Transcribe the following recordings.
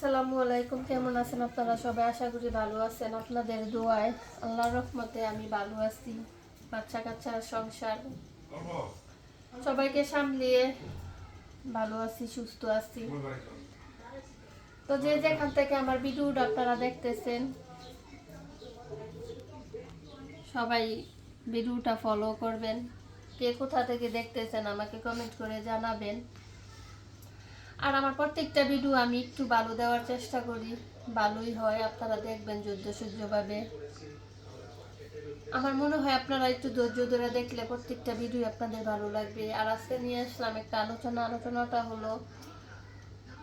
আসসালামু আলাইকুম, কেমন আছেন আপনারা সবাই? আশা করি ভালো আছেন। আপনাদের দোয়ায় আল্লাহর রহমতে আমি ভালো আছি। বাচ্চা কাচ্চার সংসার সবাইকে সামলিয়ে ভালো আছি, সুস্থ আছি। তো যে যেখান থেকে আমার ভিডিওটা আপনারা দেখতেছেন, সবাই ভিডিওটা ফলো করবেন। কে কোথা থেকে দেখতেছেন আমাকে কমেন্ট করে জানাবেন। আর আমার প্রত্যেকটা ভিডিও আমি একটু ভালো দেওয়ার চেষ্টা করি। ভালোই হয়, আপনারা দেখবেন যুদ্ধ সহ্যভাবে আমার মনে হয় আপনারা একটু ধৈর্য ধরে দেখলে প্রত্যেকটা ভিডিও আপনাদের ভালো লাগবে। আর আজকে নিয়ে আসলাম একটা আলোচনা। আলোচনাটা হলো,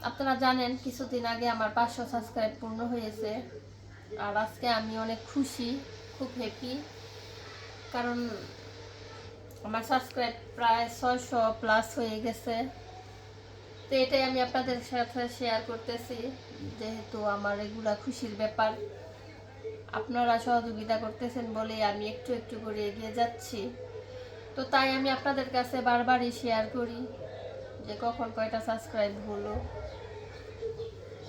আপনারা জানেন, কিছুদিন আগে আমার পাঁচশো সাবস্ক্রাইব পূর্ণ হয়েছে। আর আজকে আমি অনেক খুশি, খুব হ্যাপি কারণ আমার সাবস্ক্রাইব প্রায় ছয়শো প্লাস হয়ে গেছে। তো এটাই আমি আপনাদের সাথে শেয়ার করতেছি, যেহেতু আমার এগুলা খুশির ব্যাপার। আপনারা সহযোগিতা করতেছেন বলে আমি একটু একটু করে এগিয়ে যাচ্ছি। তো তাই আমি আপনাদের কাছে বারবারই শেয়ার করি যে কখন কয়টা সাবস্ক্রাইব হলো।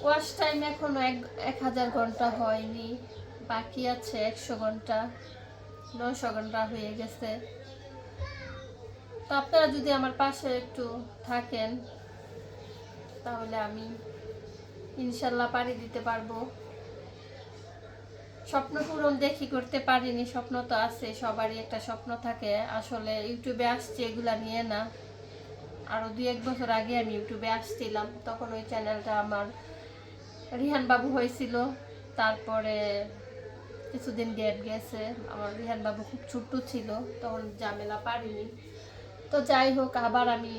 ওয়াচ টাইম এখনও এক এক হাজার ঘণ্টা হয়নি, বাকি আছে একশো ঘণ্টা নশো ঘণ্টা হয়ে গেছে। তো আপনারা যদি আমার পাশে একটু থাকেন তাহলে আমি ইনশাল্লাহ পাড়ি দিতে পারব। স্বপ্ন পূরণ দেখি করতে পারিনি, স্বপ্ন তো আছে, সবারই একটা স্বপ্ন থাকে। আসলে ইউটিউবে আসছে, এগুলা নিয়ে না। আরও দুই এক বছর আগে আমি ইউটিউবে আসছিলাম, তখন ওই চ্যানেলটা আমার রিহান বাবু হয়েছিল। তারপরে কিছুদিন গ্যাপ গেছে, আমার রিহান বাবু খুব ছোট্ট ছিল, তখন ঝামেলা পারিনি। তো যাই হোক, আবার আমি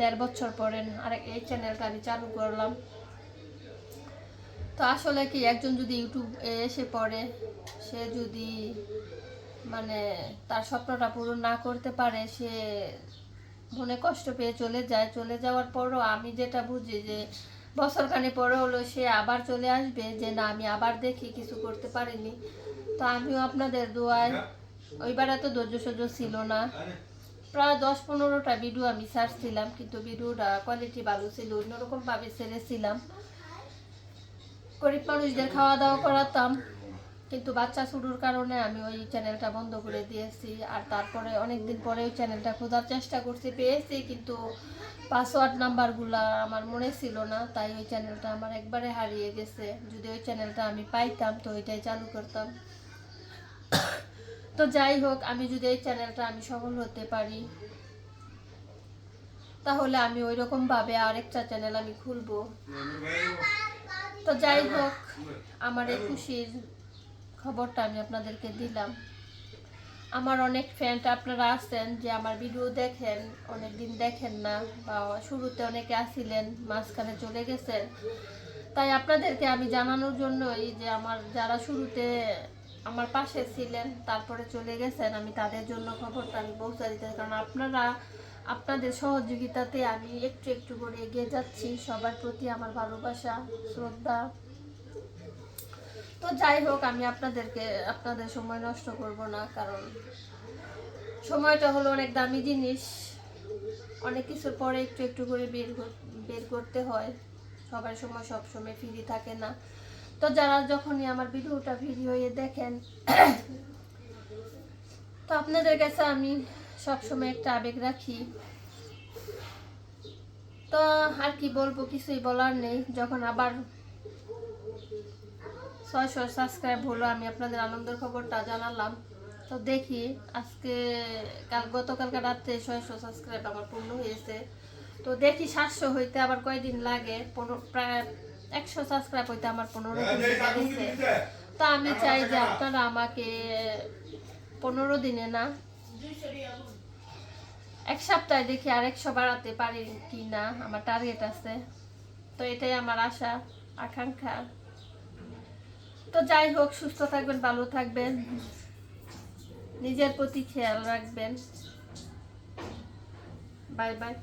দেড় বছর পরে আরেক এই চ্যানেলটা আমি চালু করলাম। তো আসলে কি, একজন যদি ইউটিউব এসে পড়ে, সে যদি মানে তার স্বপ্নটা পূরণ না করতে পারে, সে মনে কষ্ট পেয়ে চলে যায়। চলে যাওয়ার পরও আমি যেটা বুঝি যে, বছর খানে পরে হলো সে আবার চলে আসবে যে, না, আমি আবার দেখি, কিছু করতে পারিনি। তো আমিও আপনাদের দোয়ায়, ওইবার এত ধৈর্য সহ্য ছিল না। প্রায় দশ পনেরোটা ভিডিও আমি দিলাম, কিন্তু ভিডিওটা কোয়ালিটি ভালো ছিল, অন্যরকমভাবে ছেড়েছিলাম গরিব মানুষদের খাওয়া দাওয়া করাতাম, কিন্তু বাচ্চা শুরুর কারণে আমি ওই চ্যানেলটা বন্ধ করে দিয়েছি। আর তারপরে অনেকদিন পরে ওই চ্যানেলটা খোঁজার চেষ্টা করছি, পেয়েছি, কিন্তু পাসওয়ার্ড নাম্বারগুলা আমার মনে ছিল না, তাই ওই চ্যানেলটা আমার একবারে হারিয়ে গেছে। যদি ওই চ্যানেলটা আমি পাইতাম, তো ওইটাই চালু করতাম। তো যাই হোক, আমি যদি এই চ্যানেলটা আমি সফল হতে পারি, তাহলে আমি ওই রকম ভাবে আরেকটা চ্যানেল আমি খুলবো। তো যাই হোক, আমার এই খুশির খবরটা আমি আপনাদেরকে দিলাম। আমার অনেক ফ্রেন্ড আপনারা আছেন যে আমার ভিডিও দেখেন অনেক দিন দেখেন না বা শুরুতে অনেকে আসিলেন মাঝখানে চলে গেছেন। তাই আপনাদেরকে আমি জানানোর জন্যই যে আমার যারা শুরুতে আমার পাশে ছিলেন, তারপরে চলে গেছেন, আমি তাদের জন্য খবরটা আমি পৌঁছে দিতে কারণ আপনারা, আপনাদের সহযোগিতাতে আমি একটু একটু করে এগিয়ে যাচ্ছি, সবার প্রতি আমার ভালোবাসা, শ্রদ্ধা। তো যাই হোক, আমি আপনাদেরকে, আপনাদের সময় নষ্ট করব না, কারণ সময়টা হলো অনেক দামি জিনিস। অনেক কিছুর পরে একটু একটু করে বের বের করতে হয়। সবার সময় সব সময় ফ্রি থাকে না। তো যারা যখনই আমার ভিডিওটা ভিডিও দেখেন, তো আপনাদের কাছে আমি সব সময় একটা আবেগ রাখি। তো আর কি বলব, কিছুই বলার নেই। যখন আবার ছয়শো সাবস্ক্রাইব হলো, আমি আপনাদের আনন্দের খবরটা জানালাম। তো দেখি, আজকে কাল, গতকালকে রাত্রে ছয়শো সাবস্ক্রাইব আমার পূর্ণ হয়েছে। তো দেখি সাতশো হইতে আবার কয়দিন লাগে? পনেরো, প্রায় একশো সাবস্ক্রাইব হইতে আমার পনেরো দিন লেগে তো আমি চাই যে আপনারা আমাকে পনেরো দিনে না এক সপ্তাহে দেখি আর একশো বাড়াতে পারি কি না আমার টার্গেট আছে। তো এটাই আমার আশা আকাঙ্ক্ষা। তো যাই হোক সুস্থ থাকবেন ভালো থাকবেন। নিজের প্রতি খেয়াল রাখবেন। Bye bye.